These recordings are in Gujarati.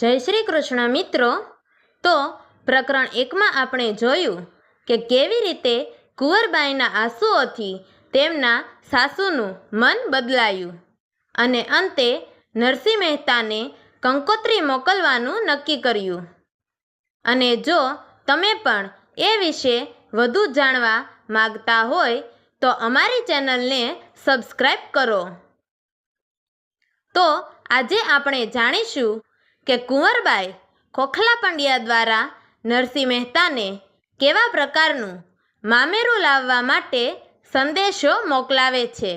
જય શ્રી કૃષ્ણ મિત્રો. તો પ્રકરણ એકમાં આપણે જોયું કે કેવી રીતે કુંવરબાઈના આંસુઓથી તેમના સાસુનું મન બદલાયું અને અંતે નરસિંહ મહેતાને કંકોત્રી મોકલવાનું નક્કી કર્યું. અને જો તમે પણ એ વિશે વધુ જાણવા માગતા હોય તો અમારી ચેનલને સબસ્ક્રાઈબ કરો. તો આજે આપણે જાણીશું કે કુંવરબાઈ ખોખલા પંડ્યા દ્વારા નરસિંહ મહેતાને કેવા પ્રકારનું મામેરું લાવવા માટે સંદેશો મોકલાવે છે?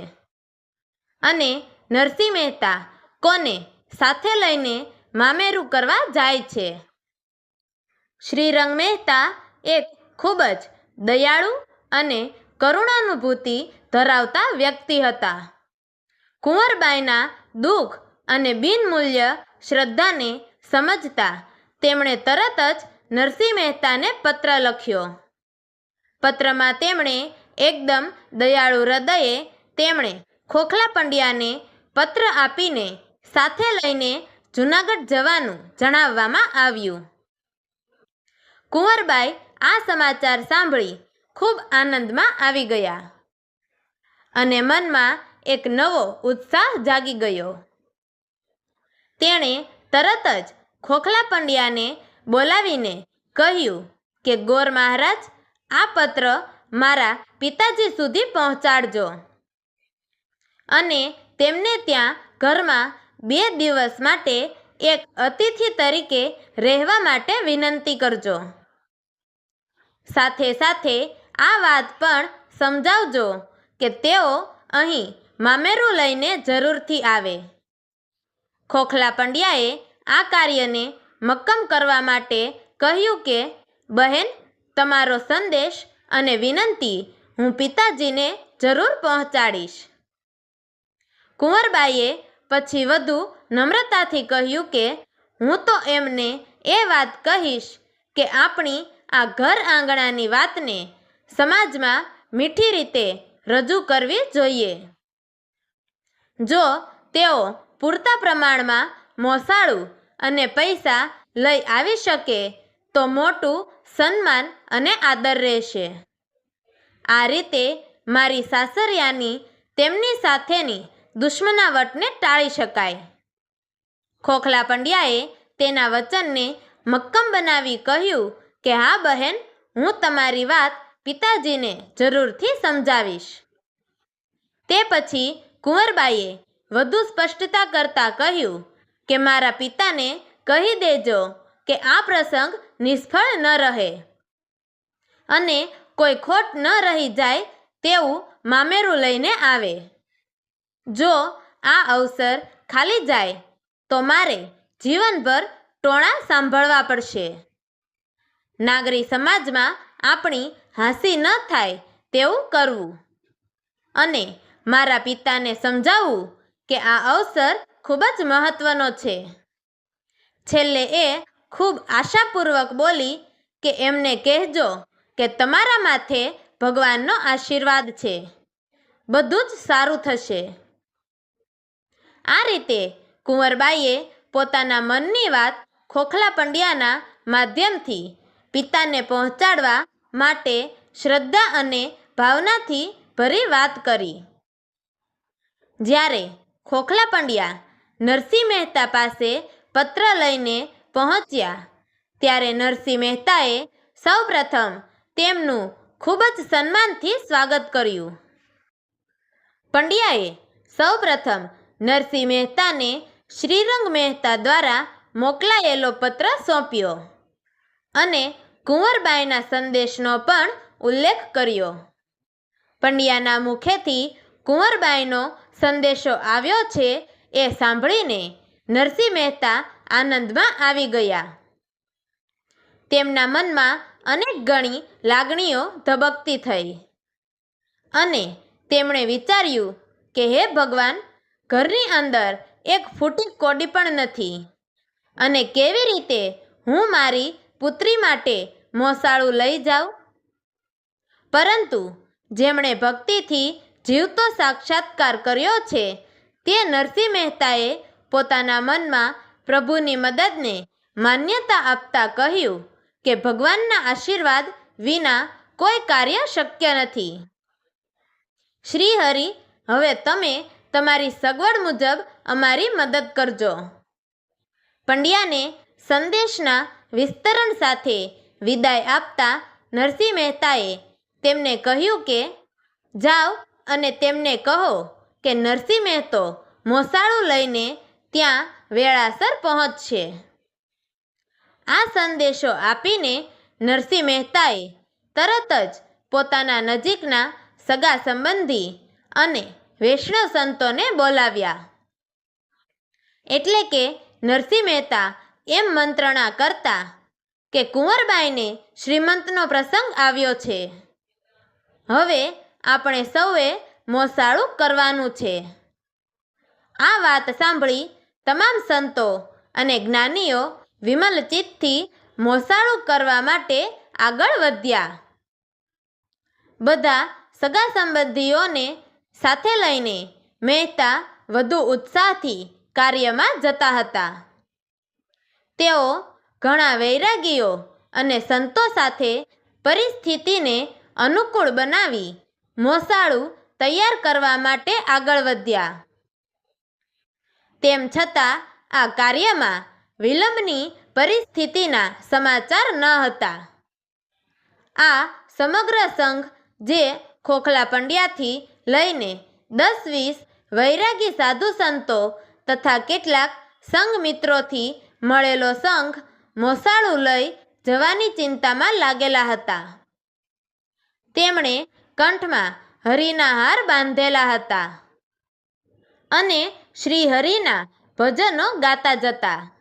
અને નરસિંહ મહેતા કોને સાથે લઈને મામેરું કરવા જાય છે? શ્રીરંગ મહેતા એક ખૂબ જ દયાળુ અને કરુણાનુભૂતિ ધરાવતા વ્યક્તિ હતા. કુંવરબાઈના દુઃખ અને બિનમૂલ્ય શ્રદ્ધાને સમજતા તેમણે તરત જ નરસિંહ મહેતાને પત્ર લખ્યો. પત્રમાં તેમણે એકદમ દયાળુ હૃદયે તેમણે ખોખલા પંડ્યાને પત્ર આપીને સાથે લઈને જૂનાગઢ જવાનું જણાવવામાં આવ્યું. કુંવરબાઈ આ સમાચાર સાંભળી ખૂબ આનંદમાં આવી ગયા અને મનમાં એક નવો ઉત્સાહ જાગી ગયો. તેણે તરત જ ખોખલા પંડ્યાને બોલાવીને કહ્યું કે, ગોર મહારાજ, આ પત્ર મારા પિતાજી સુધી પહોંચાડજો. અને તેમને ત્યાં ઘરમાં બે દિવસ માટે એક અતિથિ તરીકે રહેવા માટે વિનંતી કરજો. સાથે સાથે આ વાત પણ સમજાવજો કે તેઓ અહીં મામેરું લઈને જરૂરથી આવે. ખોખલા પંડ્યાએ આ કાર્યને મક્કમ કરવા માટે કહ્યું કે, બહેન, તમારો સંદેશ અને વિનંતી હું પિતાજીને જરૂર પહોંચાડીશ. કુંવરબાઈએ પછી વધુ નમ્રતાથી કહ્યું કે, હું તો એમને એ વાત કહીશ કે આપણી આ ઘર આંગણાની વાતને સમાજમાં મીઠી રીતે રજૂ કરવી જોઈએ. જો તેઓ પૂરતા પ્રમાણમાં મોસાળું અને પૈસા લઈ આવી શકે તો મોટું સન્માન અને આદર રહેશે. આ રીતે મારી સાસરિયાની તેમની સાથેની દુશ્મનાવટને ટાળી શકાય. ખોખલા પંડ્યાએ તેના વચનને મક્કમ બનાવી કહ્યું કે, હા, બહેન, હું તમારી વાત પિતાજીને જરૂરથી સમજાવીશ. તે પછી કુંવરબાઈએ વધુ સ્પષ્ટતા કરતા કહ્યું કે મારા પિતાને કહી દેજો કે આ પ્રસંગ નિષ્ફળ ન રહે. અને કોઈ ખોટ ન રહી જાય તેવું મામેરું લઈને આવે. જો આ અવસર ખાલી જાય, તો મારે જીવનભર ટોણા સાંભળવા પડશે. નાગરી સમાજમાં આપણી હાંસી ન થાય તેવું કરવું. અને મારા પિતાને સમજાવવું કે આ અવસર ખૂબ જ મહત્વનો છે. છેલ્લે એ ખૂબ આશાપૂર્વક બોલી કે એમને કહેજો કે તમારા માથે ભગવાનનો આશીર્વાદ છે. બધું જ સારું થશે. આ રીતે કુંવરબાઈએ પોતાના મનની વાત ખોખલા પંડ્યાના માધ્યમથી પિતાને પહોંચાડવા માટે શ્રદ્ધા અને ભાવનાથી ભરી વાત કરી. જ્યારે ખોખલા પંડ્યા નરસિંહ મહેતા પાસે પત્ર લઈને પહોંચ્યા. ત્યારે નરસિંહ મહેતાએ સૌપ્રથમ તેમનું ખૂબ જ સન્માનથી સ્વાગત કર્યું. પંડ્યાએ સૌપ્રથમ નરસિંહ મહેતાને શ્રીરંગ મહેતા દ્વારા મોકલાયેલો પત્ર સોંપ્યો અને કુંવરબાઈના સંદેશનો પણ ઉલ્લેખ કર્યો. પંડ્યાના મુખેથી કુંવરબાઈનો સંદેશો આવ્યો છે એ સાંભળીને નરસિંહ મહેતા આનંદમાં આવી ગયા. તેમના મનમાં અનેક ગણી લાગણીઓ ધબકતી થઈ અને તેમણે વિચાર્યું કે હે ભગવાન, ઘરની અંદર એક ફૂટી કોડી પણ નથી અને કેવી રીતે હું મારી પુત્રી માટે મોસાળું લઈ જાઉં? પરંતુ જેમણે ભક્તિથી જીવતો સાક્ષાત્કાર કર્યો છે, તે નરસિંહ મહેતાએ પોતાના મનમાં પ્રભુની મદદને માન્યતા આપતા કહ્યું કે ભગવાનના આશીર્વાદ વિના કોઈ કાર્ય શક્ય નથી. શ્રી હરિ હવે તમે તમારી સગવડ મુજબ અમારી મદદ કરજો. પંડ્યાને સંદેશના વિસ્તરણ સાથે વિદાય આપતા નરસિંહ મહેતાએ તેમને કહ્યું કે, જાઓ અને તેમને કહો કે નરસિંહ મહેતો, મોસાળું લઈને ત્યાં વેળાસર પહોંચશે. આ સંદેશો આપીને નરસિંહ મહેતાએ તરત જ પોતાના નજીકના સગા સંબંધી અને વૈષ્ણવ સંતોને બોલાવ્યા. એટલે કે નરસિંહ મહેતા એમ મંત્રણા કરતા કે કુંવરબાઈને શ્રીમંતનો પ્રસંગ આવ્યો છે. હવે આપણે સૌએ મોસાળું કરવાનું છે. આ વાત સાંભળી તમામ સંતો અને જ્ઞાનીઓ વિમલચિતથી મોસાળું કરવા માટે આગળ વધ્યા. બધા સગા સંબંધીઓને સાથે લઈને મહેતા વધુ ઉત્સાહથી કાર્યમાં જતા હતા. તેઓ ઘણા વૈરાગીઓ અને સંતો સાથે પરિસ્થિતિને અનુકૂળ બનાવી મોસાળું તૈયાર કરવા માટે આગળ વધ્યા. તેમ છતાં, આ કાર્યમાં વિલંબની પરિસ્થિતિના સમાચાર ન હતા. આ સમગ્ર સંઘ, જે ખોખલા પંડ્યાથી લઈને દસ વીસ વૈરાગી સાધુ સંતો તથા કેટલાક સંઘ મિત્રોથી મળેલો સંઘ મોસાળું લઈ જવાની ચિંતામાં લાગેલા હતા. તેમણે કંઠમાં હરિના હાર બાંધેલા હતા. અને શ્રી હરિના ભજનો ગાતા જતા.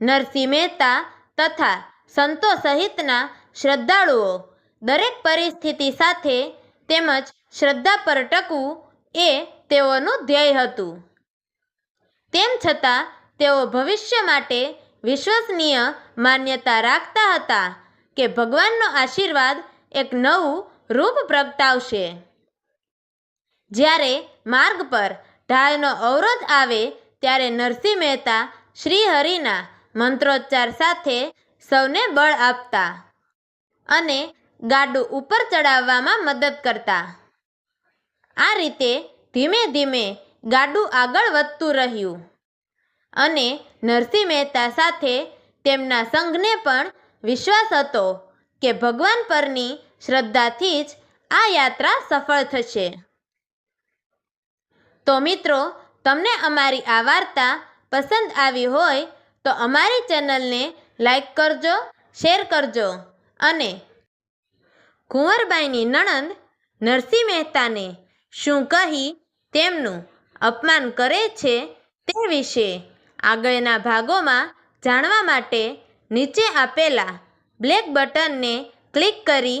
નરસિંહ મહેતા તથા સંતો સહિતના શ્રદ્ધાળુઓ દરેક પરિસ્થિતિ સાથે તેમજ શ્રદ્ધા પર ટકવું એ તેઓનું ધ્યેય હતું. તેમ છતાં તેઓ ભવિષ્ય માટે વિશ્વસનીય માન્યતા રાખતા હતા કે ભગવાનનો આશીર્વાદ એક નવું રૂપ પ્રગટાવશે. જ્યારે માર્ગ પર ઢાળનો અવરોધ આવે, ત્યારે નરસિંહ મહેતા શ્રી હરિના મંત્રોચ્ચાર સાથે સૌને બળ આપતા અને ગાડું ઉપર ચડાવવામાં મદદ કરતા. આ રીતે ધીમે ધીમે ગાડું આગળ વધતું રહ્યું અને નરસિંહ મહેતા સાથે તેમના સંઘને પણ વિશ્વાસ હતો કે ભગવાન પરની શ્રદ્ધાથી જ આ યાત્રા સફળ થશે. તો મિત્રો, તમને અમારી આ વાર્તા પસંદ આવી હોય તો અમારી ચેનલને લાઈક કરજો, શેર કરજો અને કુંવરબાઈની નણંદ નરસિંહ મહેતાને શું કહી તેમનું અપમાન કરે છે તે વિશે આગળના ભાગોમાં જાણવા માટે નીચે આપેલા બ્લેક બટનને ક્લિક કરી